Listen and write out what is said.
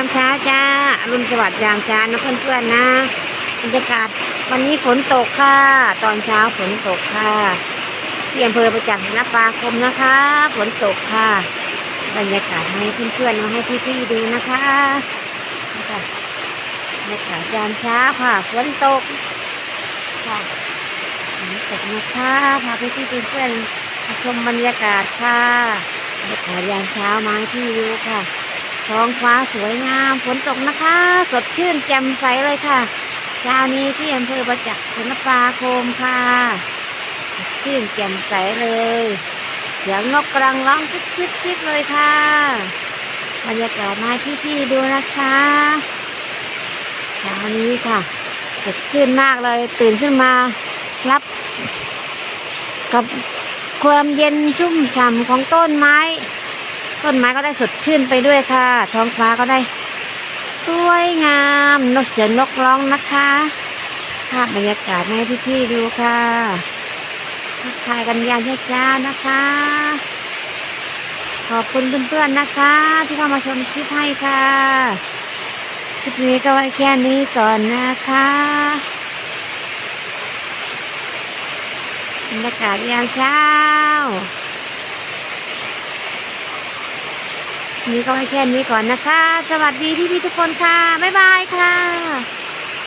ามเช้าจ้าอรุณสวัสดิ์ยามเช้านะเพื่อนๆนะบรรยากาศวันนี้ฝนตกค่ะ ตอนเช้าฝนตกค่ะที่อำเภอประจักษ์ศิลปาคมนะคะ ฝนตกค่ะ บรรยากาศให้เพื่อนๆมาให้พี่ๆดูนะคะค่ะบรรยากาศยามเช้าค่ะ ฝนตกค่ะฝนตกนะคะพาพี่ๆเพื่อนๆชมบรรยากาศค่ะบรรยากาศยามเช้ามาให้พี่ดูค่ะ ท้องฟ้าสวยงามฝนตกนะคะ สดชื่นแจ่มใสเลยค่ะเช้านี้ที่อำเภอประจักษ์ศิลปาคมค่ะสดชื่นแจ่มใสเลย เสียงนกกลังร้องจิ๊บจิ๊บจิ๊บเลยค่ะบรรยากาศมาพี่ๆดูนะคะเช้านี้ค่ะ สดชื่นมากเลยตื่นขึ้นมารับกับความเย็นชุ่มฉ่ำของต้นไม้ ต้นไม้ก็ได้สดชื่นไปด้วยค่ะ ท้องฟ้าก็ได้ สวยงาม นกเสียงนกร้องนะคะ ภาพบรรยากาศให้พี่ๆดูค่ะทักทายกันยามเช้านะคะ ขอบคุณเพื่อนๆนะคะ ที่เข้ามาชมคลิปให้ค่ะคลิปนี้ก็ไว้แค่นี้ก่อนนะคะบรรยากาศยามเช้า นี้ก็ให้แค่นี้ก่อนนะคะ สวัสดีพี่ๆทุกคนค่ะ บ๊ายบายค่ะ